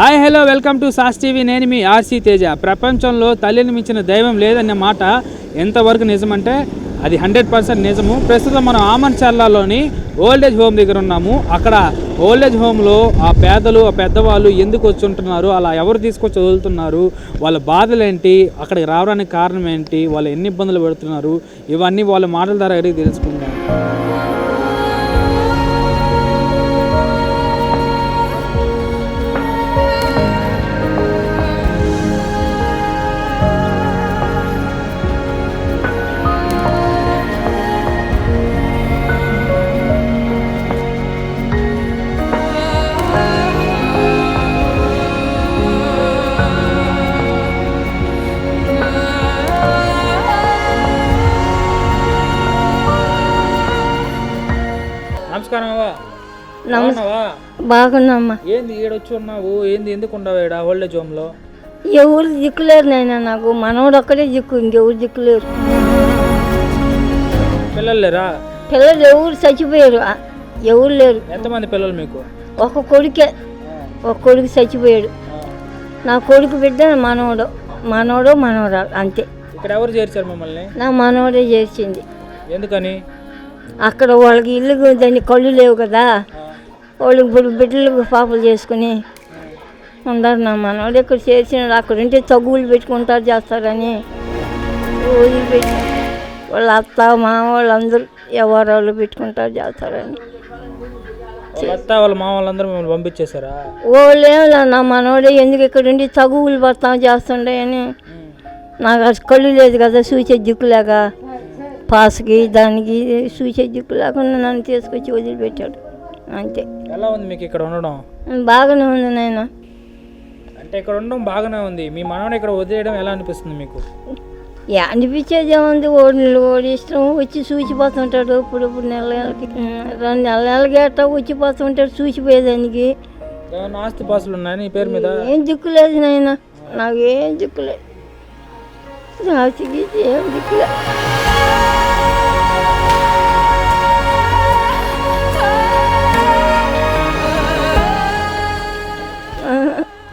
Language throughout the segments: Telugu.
Hi hello welcome to Sas TV. నేను మీ ఆర్సీ తేజ. ప్రపంచంలో తల్లిని మించిన దైవం లేదన్న మాట ఎంతవరకు నిజమంటే అది హండ్రెడ్ పర్సెంట్ నిజము. ప్రస్తుతం మనం ఆమన్చర్లలోని ఏజ్ హోమ్ దగ్గర ఉన్నాము. అక్కడ ఓల్డ్ ఏజ్ హోమ్లో ఆ పేదలు ఆ పెద్దవాళ్ళు ఎందుకు వచ్చి ఉంటున్నారు అలా ఎవరు తీసుకొచ్చి వదులుతున్నారు వాళ్ళ బాధలు ఏంటి అక్కడికి రావడానికి కారణం ఏంటి వాళ్ళు ఎన్ని ఇబ్బందులు పెడుతున్నారు ఇవన్నీ వాళ్ళ మాటల ద్వారా అడిగి తెలుసుకుందాం. బాగున్నామ్మా. ఏంది ఈడొచ్చి ఉన్నావు? ఏంది ఎందుకు ఉండవు ఈడ ఓల్డేజ్ హోమ్లో ఎవరు దిక్కులేరు నాయన నాకు. మనవడు ఒక్కడే దిక్కు ఇంకెవరు దిక్కులేరు. పిల్లలు లేరా? పిల్లలు ఎవరు చచ్చిపోయారు? ఆ, ఎవరు లేరు. ఎంతమంది పిల్లలు మీకు? ఒక కొడుకే. ఒక కొడుకు చచ్చిపోయాడు. నా కొడుకు బిడ్డ మనవడు మనవడు మనవరాలు అంతే. ఇక్కడ ఎవరు చేర్చారు మిమ్మల్ని? నా మనవడే చేసింది ఎందుకని? అక్కడ వాళ్ళకి ఇల్లు దాన్ని కళ్ళు లేవు కదా. వాళ్ళకి ఇప్పుడు బిడ్డలు పాపలు చేసుకుని ఉన్నారు నా మనవాడు ఇక్కడ చేసినాడు అక్కడ ఉంటే తగ్గులు పెట్టుకుంటారు చేస్తారని వదిలిపెట్టి వాళ్ళ అత్త మామ వాళ్ళందరూ ఎవరు పెట్టుకుంటారు చేస్తారని. వాళ్ళ అత్త వాళ్ళ మామ వాళ్ళందరూ మిమ్మల్ని పంపించేశారా? వాళ్ళేం నా మనవాడే ఎందుకు ఇక్కడ ఉండి తగువులు పడతాం చేస్తుండే అని. నాకు అసలు కళ్ళు లేదు కదా చూసే దిక్కులేక పాస్కి దానికి చూసే దిక్కు లేకుండా నన్ను తీసుకొచ్చి వదిలిపెట్టాడు. అంతే. ఎలా ఉంది మీకు ఇక్కడ ఉండడం? బాగానే ఉంది నాయన. అంటే ఇక్కడ ఉండడం బాగానే ఉంది. మీ మనవడు ఇక్కడ వదిలేయడం ఎలా అనిపిస్తుంది మీకు? అనిపించేది ఏముంది? ఓడి ఓడి ఇష్టం. వచ్చి చూసిపోతుంటాడు ఇప్పుడు ఇప్పుడు నెల నెలకి రెండు నెల నెలకి అట్టా వచ్చిపోతుంటాడు చూసిపోయేదానికి ఏమన్నా ఆస్తి పాసులు ఉన్నాయా నీ పేరు మీద? ఏం దిక్కులేదు నాయన. నాకు ఏం దిక్కులేదు రాసికి ఏం దిక్కులేదు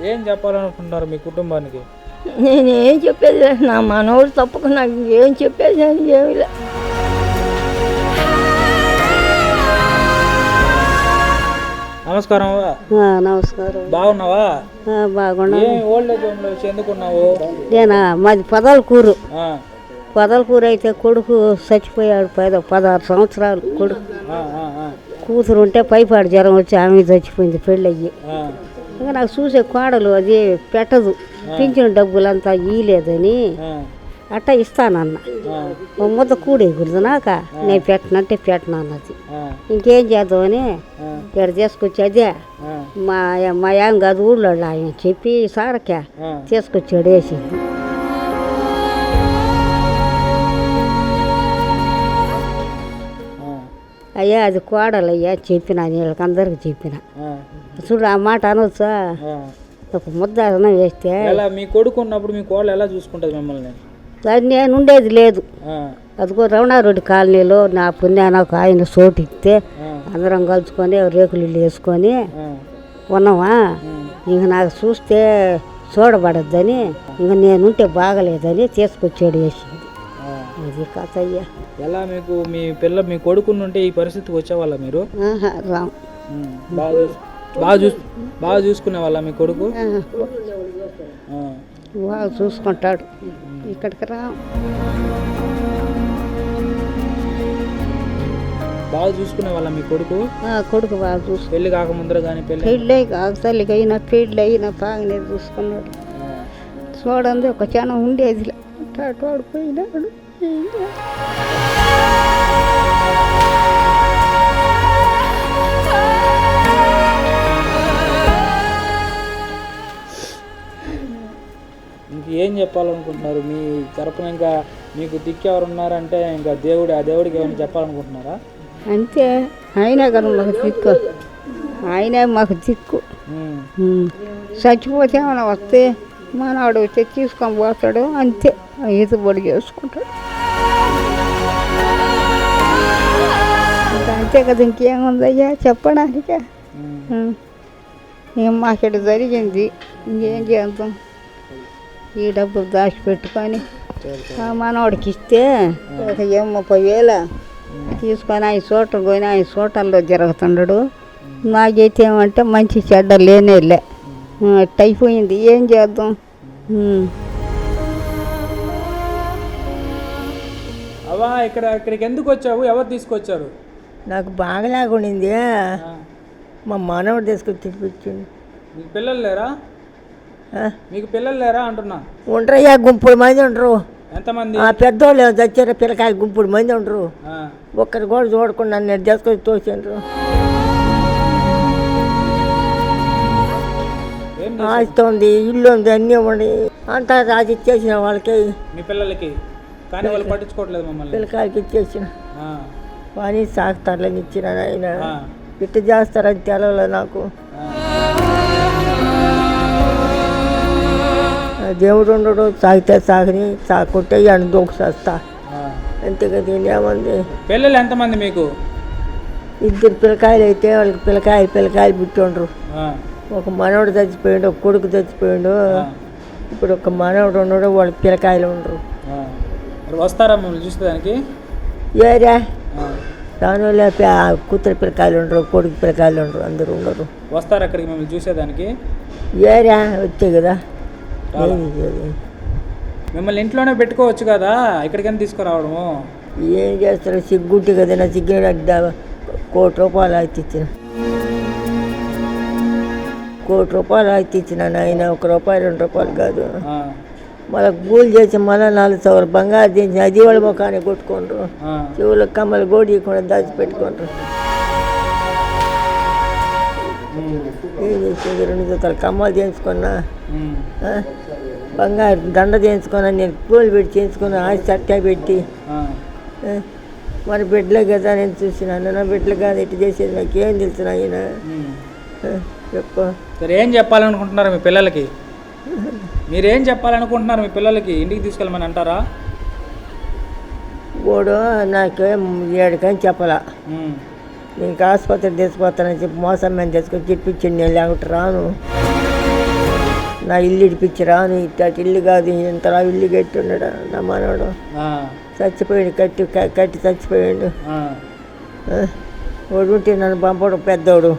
ఏం చెప్పాలనుకుంటున్నారు మీ కుటుంబానికి? నేనేం చెప్పేది లేదు. నా మనవడు తప్పక నాకు ఏం చెప్పేది అని ఏమి లేదు. నమస్కారం. నమస్కారం. బాగున్నావా? బాగున్నా. ఏ వచ్చి ఎందుకున్నావు? నేనా? మాది పదలకూరు. ఆ, పదలకూరు అయితే కొడుకు చచ్చిపోయాడు పద పదహారు సంవత్సరాలు కొడుకు. ఆ, ఆ, ఆ, కూతురు ఉంటే పైపాడు జ్వరం వచ్చి ఆమె చచ్చిపోయింది పెళ్ళయ్యి. ఆ, ఇంకా నాకు చూసే కోడలు అది పెట్టదు. పింఛన్ డబ్బులంతా ఇయ్యలేదని ఆ, అట్ట ఇస్తానన్న. ఓ ముద్ద కూడేయకూడదు నాక. నేను పెట్టనంటే పెట్టను అన్నది ఇంకేం చేద్దామని ఇక్కడ తీసుకొచ్చి అదే మా మా ఏం కాదు ఊళ్ళో ఆయన చెప్పి సారక ఆ. తీసుకొచ్చాడు వేసింది అయ్యా అది కోడలయ్యా చెప్పిన వీళ్ళకి అందరికి చెప్పిన చూడు ఆ మాట అనొచ్చా. ఒక ముద్ద అన్నం వేస్తే మీ కొడుకు ఉన్నప్పుడు మీ కోళ్ళు ఎలా చూసుకుంటుంది మిమ్మల్ని? అది నేను ఉండేది లేదు. అదిగో రమణారెడ్డి కాలనీలో నా పుణ్యాన ఒక ఆయన చోటు ఇస్తే అందరం కలుసుకొని రేకులు ఇల్లు వేసుకొని ఉమ్, ఇంక నాకు చూస్తే చూడబడద్దని ఇంక నేనుంటే బాగలేదని తీసుకొచ్చాడు వేసింది ఆ. అది కథ అయ్యా ఎలా మీకు మీ పిల్ల మీ కొడుకుని ఉంటే ఈ పరిస్థితికి వచ్చేవాళ్ళ మీరు? ఆహా, రామ్. ఉమ్, బాగా చూస్ బాగా చూస్ బాగా చూసుకునే వాళ్ళ మీ కొడుకు? ఆ, బాగా చూసుకుంటాడు. ఇక్కడికి రా. బాగా చూసుకునే వాళ్ళ మీ కొడుకు? కొడుకు బాగా చూసు పెళ్ళి కాకముందర కానీ పెళ్ళి పెళ్ళి? ఆగతల్లికి అయినా పెళ్ళి అయినా బాగానే చూసుకున్నాడు. చూడండి ఒక క్షణం ఉండేది పోయినాడు ఏం చెప్పాలనుకుంటున్నారు? మీ తరపున ఇంకా మీకు దిక్కు ఎవరు ఉన్నారంటే ఇంకా దేవుడు ఆ దేవుడికి ఏమైనా చెప్పాలనుకుంటున్నారా? అంతే ఆయనే కదా మాకు దిక్కు. ఆయనే మాకు దిక్కు. చచ్చిపోతే ఏమైనా వస్తే మనవాడు వచ్చి తీసుకొని పోతాడు అంతే. ఈతబడి చేసుకుంటాడు. అంతే కదా ఇంకేముందయ్యా చెప్పడానికి. ఏం మాకిడ జరిగింది? ఇంకేం చేద్దాం? ఈ డబ్బులు దాచిపెట్టుకొని మనవాడికి ఇస్తే ఒక ఏం ముప్పై వేల తీసుకొని ఆయన చోట పోయిన ఆయన చోటల్లో జరుగుతున్నాడు నాకైతే ఏమంటే మంచి చెడ్డ లేనేలే. అట్ట అయిపోయింది ఏం చేద్దాం. అవా ఇక్కడ ఇక్కడికి ఎందుకు వచ్చావు? ఎవరు తీసుకొచ్చారు? నాకు బాగలేకుండింది ఆ, మా మనవడు తీసుకొచ్చి తినిపించింది మీకు పిల్లలు లేరా? మీకు పిల్లలు లేరా అంటున్నా. ఉండరయ్యా గుంపుడు మంది ఉండరు. ఎంతమంది? ఆ పెద్దోళ్ళు చచ్చారు పిల్లకాయ గుంపుడు మంది ఉండరు. ఒక్కరు కూడా చూడకుండా నేను తీసుకొచ్చి తోసిండ్రు. ఏం ఆస్తి ఉంది ఇల్లు ఉంది అన్నీ ఉండి అంతా రాసి ఇచ్చేసిన వాళ్ళకి. మీ పిల్లలకి? కానీ వాళ్ళు పట్టించుకోవట్లేదు మమ్మల్ని. పిల్లకాయలకి ఇచ్చేసిన. పని సాగుతారులని ఇచ్చిన ఆయన. ఇట్ట చేస్తారని తెలవలే నాకు. దేవుడు ఉండడు సాగితే సాగని సాకుంటే అని దూకుసేస్తా. అంతేగా దీని ఏముంది? పిల్లలు ఎంతమంది మీకు? ఇద్దరు పిల్లకాయలు అయితే వాళ్ళకి పిల్లకాయలు పిల్లకాయలు పుట్టిండ్రు. ఆ, ఒక మనవడు చచ్చిపోయాడు ఒక కొడుకు చచ్చిపోయాడు. ఇప్పుడు ఒక మనవడు ఉన్నాడు వాళ్ళకి పిల్లకాయలు ఉండరు. వస్తారా మిమ్మల్ని చూసేదానికి ఏరా. దానివల్ల కూతురు పిల్లకాయలు ఉండరు కొడుకు పిల్లకాయలు ఉండరు అందరూ ఉండరు. వస్తారా అక్కడికి మిమ్మల్ని చూసేదానికి ఏరా? వచ్చే కదా? మిమ్మల్ని ఇంట్లోనే పెట్టుకోవచ్చు కదా ఇక్కడికైనా తీసుకురావడము? ఏం చేస్తారు? సిగ్గుంటి కదా నా సిగ్గు కోటి రూపాయలు అయితే కోటి రూపాయలు అయితే ఇచ్చిన ఆయన ఒక రూపాయి రెండు రూపాయలు కాదు. ఆ, మళ్ళీ గూలు చేసి మళ్ళీ నాలుగు సవరు బంగారు దించి అది వాళ్ళ ముఖాన్ని కొట్టుకుంటారు ఆ, చెవుల కమ్మలు గోడి కూడా దాచిపెట్టుకుంటారు ఏం చేసేది? రెండు జతలు కమ్మలు చేయించుకున్నా. ఆ? బంగారు దండ చేయించుకున్నా నేను పూలు పెట్టి చేయించుకున్నా ఆశ చట్టా పెట్టి. ఆ. ఆ? మన బిడ్డలే కదా నేను చూసినాను నా బిడ్డలు కాదు ఇటు చేసేది? నాకేం తెలుసు ఆయన ఉమ్. చెప్పు. సరే ఏం చెప్పాలనుకుంటున్నారు మీ పిల్లలకి? మీరేం చెప్పాలనుకుంటున్నారు మీ పిల్లలకి? ఇంటికి తీసుకెళ్ళమని అంటారా? వాడు నాకేం ఏడుకని చెప్పాలా. నీకు ఆసుపత్రి తీసుకుపోతానని చెప్పి మోసం మీద తీసుకొని చెప్పించింది నేను లేకపోతే రాను. నా ఇల్లు ఇడిపించి రాను. ఇట్ట ఇల్లు కాదు. ఇంతలా ఇల్లు కట్టి ఉన్నాడు నా మనవాడు. చచ్చిపోయాడు కట్టి కట్టి చచ్చిపోయాడు? వాడు ఉంటే నన్ను పంపడు పెద్దోడు.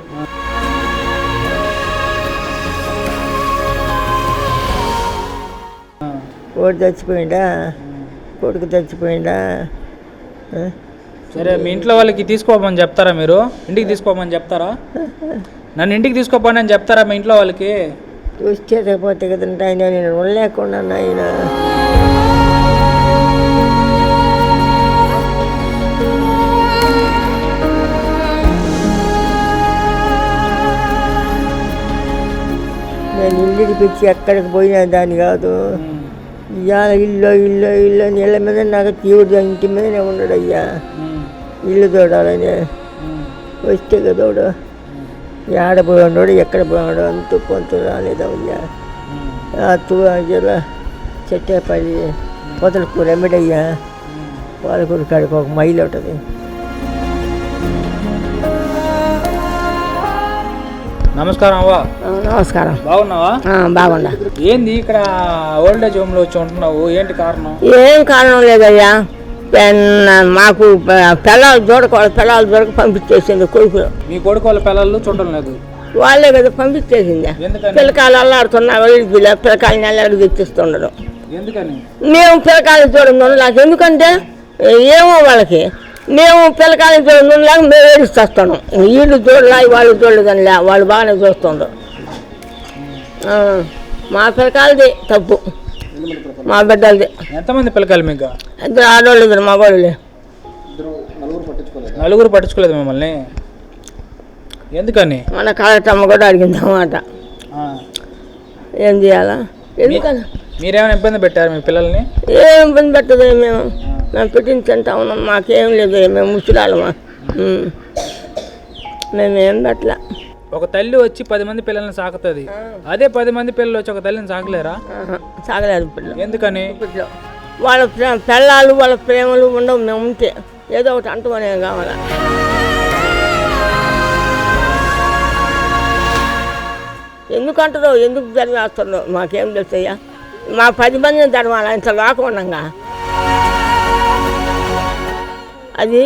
వాడు చచ్చిపోయిందా? కొడుకు చచ్చిపోయిందా? సరే మీ ఇంట్లో వాళ్ళకి తీసుకోమని చెప్తారా మీరు? ఇంటికి తీసుకోమని చెప్తారా? నన్ను ఇంటికి తీసుకోపోండి అని చెప్తారా మీ ఇంట్లో వాళ్ళకి? చూస్తే రేపోతే కదంటే ఆయన నేను ఉండలేకుండా ఆయన నేను ఇల్లు ఇడిపించి ఎక్కడికి పోయినా దాన్ని కాదు. ఉమ్, ఇవాళ ఇల్లు ఇల్లు ఇల్లు అని ఇళ్ళ మీద నాకు తీవుడు ఇంటి మీదనే ఉన్నాడు అయ్యా ఉమ్, ఇల్లు తోడాలని ఉమ్, వస్తే కదోడు ఏడ పోయాడు ఎక్కడ పోయాడు అంతూ కొంత రాలేదయ్యా ఉమ్, ఆ తూ ఇలా నమస్కారం అవ్వా. నమస్కారం. బాగున్నావా? బాగుండా ఏంది ఇక్కడ ఓల్డ్ ఏజ్ హోమ్లో వచ్చి ఉంటున్నావు? ఏంటి కారణం? ఏం కారణం లేదయ్యా. మాకు పిల్లలు చూడకూడదు పిల్లలు దొరక పంపించేసింది కొడుకులు. మీ కొడుకు వాళ్ళ పిల్లలు చూడడం లేదు. వాళ్ళే కదా పంపించేసింది. పిల్లకాయలు అల్లాడుతున్నా వీళ్ళకి పిల్లకాయలని అల్లాడు తెచ్చిస్తుండరు ఎందుకని? మేము పిల్లకాయలు చూడడం నాకు ఎందుకంటే ఏమో వాళ్ళకి మేము పిల్లకాయలు చూడడం లేక మేము ఏడుస్తాను వీళ్ళు చూడలే వాళ్ళు చూడలేదని లే వాళ్ళు బాగానే చూస్తుండ్రు. మా పిల్లకాయలది తప్పు. మా బిడ్డలది. ఎంతమంది పిల్లకాయలు మీకు? ఇద్దరు ఆడవాళ్ళు ఇద్దరు మగవాళ్ళే నలుగురు పట్టించుకోలేదు. మిమ్మల్ని? ఎందుకని? మన కాలటమ్మ కూడా అడిగింది అన్నమాట. ఆ. ఏం చేయాలా? ఎందుకని? మీరేమైనా ఇబ్బంది పెట్టారు మీ పిల్లల్ని? ఏం ఇబ్బంది పెట్టదు మేము. మేము పెట్టింది తింటా ఉన్నాం మాకేం లేదు మేము ముసలాళ్ళమా. మేమేం పెట్టలే ఒక తల్లి వచ్చి పది మంది పిల్లల్ని సాకుతుంది. అదే పది మంది పిల్లలు వచ్చి ఒక తల్లిని సాకలేరా? సాగలేదు పిల్లలు ఎందుకని? వాళ్ళ పిల్లలు వాళ్ళ ప్రేమలు ఉండవు మేము ఉంటే. ఏదో ఒకటి అంటుమనే కావాలా? ఎందుకు అంటారో ఎందుకు జరిగేస్తుందో మాకేం తెలుసయ్యా? మా పది మందిని తడవాలి ఇంత లోకం ఉండగా. అది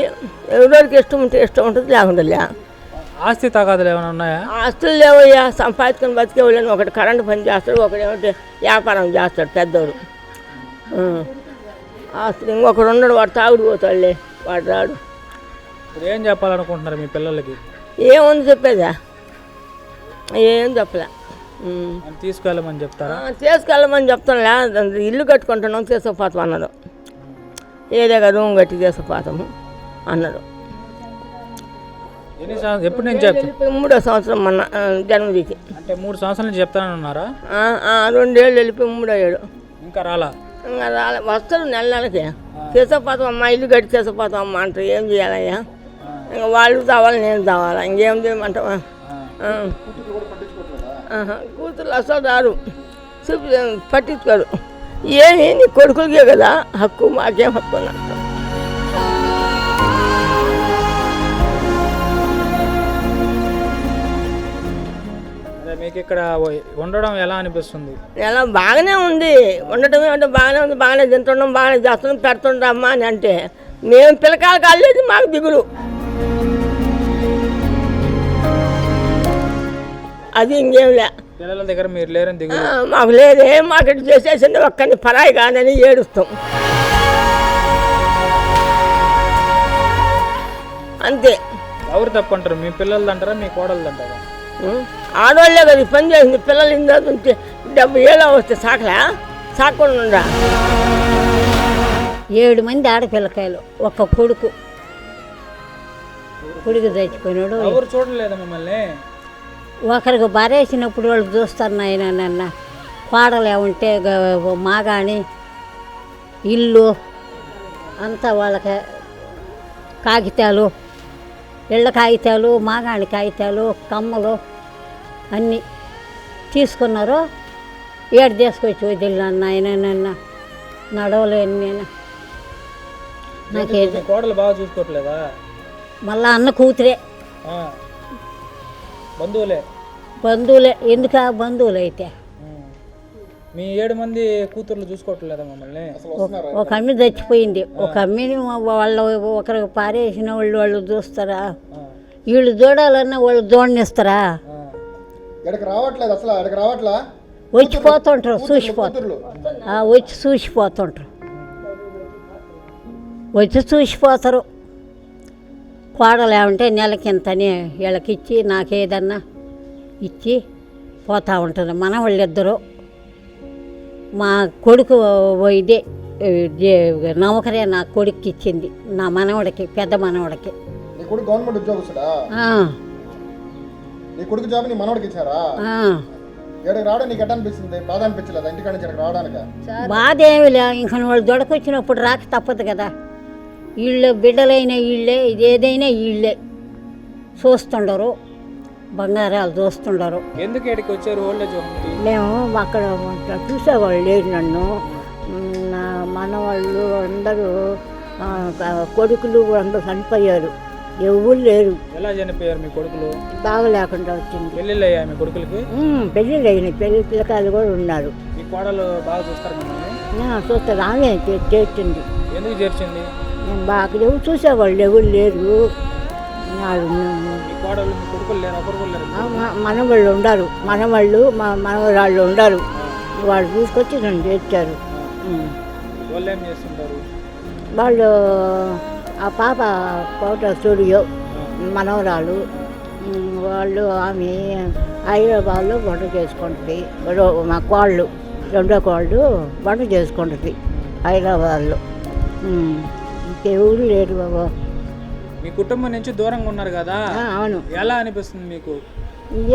ఎవరికి ఇష్టం ఉంటే ఇష్టం ఉంటుంది లేకుండా లే. ఆస్తి తగాదులు ఏమైనా ఉన్నాయా? ఆస్తులు లేవయ్యా సంపాదించుకొని బతికే వాళ్ళని ఒకటి కరెంటు పని చేస్తాడు ఒకటి ఏమిటి వ్యాపారం చేస్తాడు పెద్దోడు. ఆస్తులు ఇంకొకడు ఉండడు వాడు తాగుడు పోతాడులే వాడు రాడు. ఇప్పుడు ఏం చెప్పాలనుకుంటున్నారు మీ పిల్లలకి? ఏముంది చెప్పేదా? ఏం చెప్పలే. తీసుకెళ్ళమని చెప్తారా? తీసుకెళ్ళమని చెప్తానులే ఇల్లు కట్టుకుంటున్నాం తీసుకుపోతాం అన్నారు. ఏదేగా రూమ్ కట్టి తీసుకుపోతాము. అన్నారు. ఎప్పుడు నేను చెప్తాను మూడో సంవత్సరం మొన్న ఆ, జన్మదికి అంటే మూడు సంవత్సరాల నుంచి చెప్తానన్నారా రెండేళ్ళు వెళ్ళిపోయి మూడో ఏడు. ఇంకా రాలా? ఇంకా రాలే. వస్తారు నెల నెలకి. తీసుకుపోతాం అమ్మా ఇల్లు కట్టి తీసుకుపోతాం అమ్మా అంటారు. ఏం చేయాలయ్యా? ఇంకా వాళ్ళు తావాలి నేను తావాలా ఇంకేం చేయమంటావా? కూతురు అసలు రారు చూపి పట్టించుకోరు. ఏమి నీ కొడుకులకే కదా? హక్కు మాకేం హక్కు అని మీకు ఇక్కడ ఉండడం ఎలా అనిపిస్తుంది? ఎలా బాగానే ఉంది. ఉండటమే అంటే బాగానే ఉంది. బాగానే తింటున్నాం బాగానే చేస్తున్నాం పెడుతుండమ్మా అని అంటే మేము పిల్లకాయలు కాలేదు మాకు దిగులు. అది ఇంకేం లే. పిల్లల దగ్గర మీరు లేరని దిగు ఆ, మాకు లేదే. మాకు ఇటు చేసేసింది ఒక్కని పరాయి కాదని ఏడుస్తాం. అంతే. ఎవరు తప్పంటారు మీ పిల్లలు అంటారా? మీ కోడలు అంటారా? ఆడవాళ్ళే కదా ఈ పని చేసింది పిల్లలు ఇందా ఉంటే డెబ్బై ఏళ్ళ వస్తే సాకలే? సాకుండా ఏడు మంది ఆడపిల్లకాయలు ఒక కొడుకు. కొడుకు చచ్చిపోయినాడు. ఎవరు చూడలేదా మమ్మల్ని? ఒకరికి బారేసినప్పుడు వాళ్ళు చూస్తారు నాయన నన్న. కోడలు ఏముంటే గ- మాగాని ఇల్లు అంతా వాళ్ళకి కాగితాలు ఇళ్ళ కాగితాలు మాగాణి కాగితాలు కమ్మలు అన్నీ తీసుకున్నారు ఏడు తీసుకొచ్చి వదిలినాను నాయన నన్న నడవలేను నేను నాకేది కోడలు బాగా చూసుకోవట్లేదా మళ్ళా అన్న కూతురే. బంధువులే బంధువులే ఎందుక బంధువులు అయితే. మీ ఏడు మంది కూతుర్లు చూసుకోవట్లేదా మమ్మల్ని? ఒక- అమ్మి చచ్చిపోయింది. ఒక అమ్మిని వాళ్ళు ఒకరికి పారేసిన వాళ్ళు వాళ్ళు చూస్తారా. వీళ్ళు చూడాలన్నా వాళ్ళు చూడనిస్తారా. ఇక్కడికి రావట్లేదు అసలు ఇక్కడికి రావట్లా? వచ్చిపోతుంటారు చూసిపోతారు ఆ, వచ్చి చూసిపోతుంటారు. వచ్చి చూసిపోతారు. కోడలు ఏమంటే నెలకింతని వీళ్ళకి ఇచ్చి నాకేదన్నా ఇచ్చి పోతూ ఉంటుంది. మన వాళ్ళిద్దరూ మా కొడుకు ఇదే నౌకరే నా కొడుక్కి ఇచ్చింది నా మనవడికి పెద్ద మనవడికి. నీ కొడుకు గవర్నమెంట్ ఉద్యోగస్తుడా? ఆ, నీ కొడుకు జాబ్ నీ మనవడికి ఇచ్చారా? ఆ. ఇక్కడికి రావడం నీకు ఎట్ట అనిపిస్తుంది? బాధ అనిపించలేదా ఇంటికాడ నుంచి ఇక్కడికి రావడానికి? బాధ ఏమి లే ఇంక వాళ్ళు దొడకొచ్చినప్పుడు రాక తప్పదు కదా. వీళ్ళు బిడ్డలైన వీళ్ళే ఇదేదైనా వీళ్ళే. చూస్తుండరు. బంగారాలు చూస్తుండరు ఎందుకు ఇక్కడికి వచ్చారు మేము అక్కడ చూసేవాళ్ళు లేరు నన్ను. నా మనవాళ్ళు అందరూ కొడుకులు అందరూ చనిపోయారు. ఎవరు లేరు. ఎలా చనిపోయారు మీ కొడుకులు? బాగా లేకుండా వచ్చింది. పెళ్ళిళ్ళు అయ్యాయి మీ కొడుకులకి? పెళ్ళిళ్ళు అయినాయి. పెళ్ళి పిల్లకాయలు కూడా ఉన్నారు. మీ కోడలు బాగా చూస్తారు చూస్తే ఆమె చే- చేస్తుంది ఎందుకు చేర్చింది? నేను బాగా ఎవరు చూసేవాళ్ళు ఎవరు లేరు. మనవాళ్ళు ఉండరు. మనవాళ్ళు మా మనవరాళ్ళు ఉండరు. వాళ్ళు తీసుకొచ్చి నన్ను చేర్చారు. వాళ్ళు ఆ పాప కోట స్టూడియో మనవరాలు వాళ్ళు ఆమె హైదరాబాద్లో వంట చేసుకుంటుంది. మా కోళ్ళు రెండో కోళ్ళు వంట చేసుకుంటుంది హైదరాబాద్లో. ఉం. ఇంకెవరు లేరు బాబా. మీ కుటుంబం నుంచి దూరంగా ఉన్నారు కదా. ఆ, అవును. ఎలా అనిపిస్తుంది మీకు?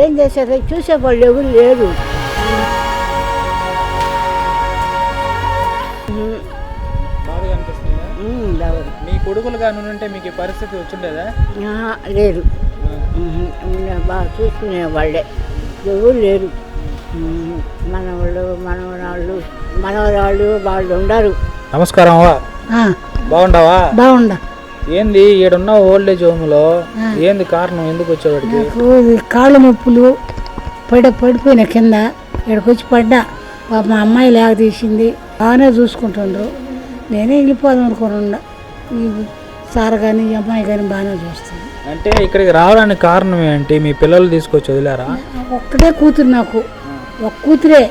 ఏం చేశారు? చూసేవాళ్ళు ఎవరు లేరు. బాధగా అనిపిస్తుందా? మీ కొడుకులు కానీ ఉంటే మీకు ఈ పరిస్థితి వచ్చిండేదా? లేరు. బాగా చూసుకునే వాళ్ళే. ఎవరు లేరు. మనవాళ్ళు మనవరాళ్ళు మనవరాళ్ళు వాళ్ళు ఉండరు. నమస్కారం బాగుండవా? బాగుండ. ఏంది ఈడున్న ఓల్డేజ్ హోమ్లో ఏంది కారణం? ఎందుకు వచ్చేవాడికి? కాళ్ళ నొప్పులు పడ పడిపోయిన కింద ఇక్కడికి వచ్చి పడ్డా. పాప మా అమ్మాయి లేక తీసింది. బాగానే చూసుకుంటుండ్రు. నేనే వెళ్ళిపోదాం అనుకున్నా ఈ సార్ కానీ ఈ అమ్మాయి కానీ బాగానే చూస్తుంది. అంటే ఇక్కడికి రావడానికి కారణం ఏంటి? మీ పిల్లలు తీసుకొచ్చి వదిలేరా? ఒక్కటే కూతురు నాకు. ఒక్క కూతురే.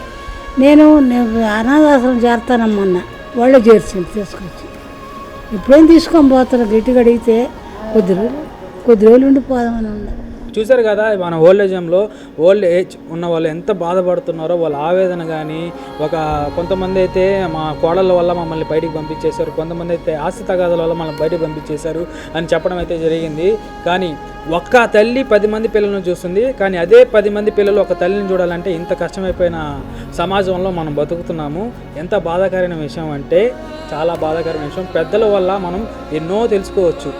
నేను నేను అనాథాశ్రమం చేస్తానమ్మన్న వాళ్ళే చేర్చింది తీసుకొచ్చి ఇప్పుడేం తీసుకొని పోతారు? గట్టిగా అడిగితే కొద్ది రోజులు కొద్ది రోజులు ఉండిపోదామని ఉన్నా చూశారు కదా మన ఓల్డ్ ఏజ్ హోమ్లో ఓల్డ్ ఏజ్ ఉన్న వాళ్ళు ఎంత బాధపడుతున్నారో వాళ్ళ ఆవేదన కానీ ఒక కొంతమంది అయితే మా కోడళ్ళ వల్ల మమ్మల్ని బయటికి పంపించేశారు కొంతమంది అయితే ఆస్తి తగాదాల వల్ల మమ్మల్ని బయటికి పంపించేశారు అని చెప్పడం అయితే జరిగింది. కానీ ఒక్క తల్లి పది మంది పిల్లలను చూస్తుంది కానీ అదే పది మంది పిల్లలు ఒక తల్లిని చూడాలంటే ఇంత కష్టమైపోయిన సమాజంలో మనం బతుకుతున్నాము. ఎంత బాధాకరమైన విషయం అంటే చాలా బాధాకరమైన విషయం. పెద్దల వల్ల మనం ఎన్నో తెలుసుకోవచ్చు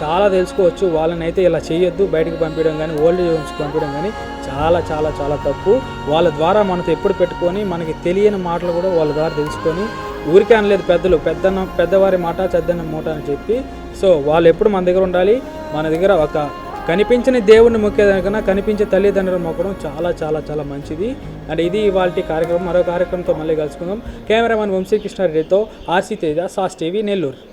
చాలా తెలుసుకోవచ్చు. వాళ్ళని అయితే ఇలా చేయొద్దు బయటకు పంపించడం కానీ ఓల్డ్ ఏజ్కి పంపించడం కానీ చాలా చాలా చాలా తప్పు. వాళ్ళ ద్వారా మనతో ఎప్పుడు పెట్టుకొని మనకి తెలియని మాటలు కూడా వాళ్ళ ద్వారా తెలుసుకొని ఊరికే అనలేదు పెద్దలు పెద్దన్న పెద్దవారి మాట చెద్దన్న మూట అని చెప్పి. సో వాళ్ళు ఎప్పుడు మన దగ్గర ఉండాలి? మన దగ్గర ఒక కనిపించని దేవుని మొక్కేదానికన్నా కనిపించే తల్లిదండ్రులు మొక్కడం చాలా చాలా చాలా మంచిది. అండ్ ఇది ఇవాళ కార్యక్రమం. మరో కార్యక్రమంతో మళ్ళీ కలుసుకుందాం. కెమెరామెన్ వంశీకృష్ణారెడ్డితో RC Teja sauce TV Nellore.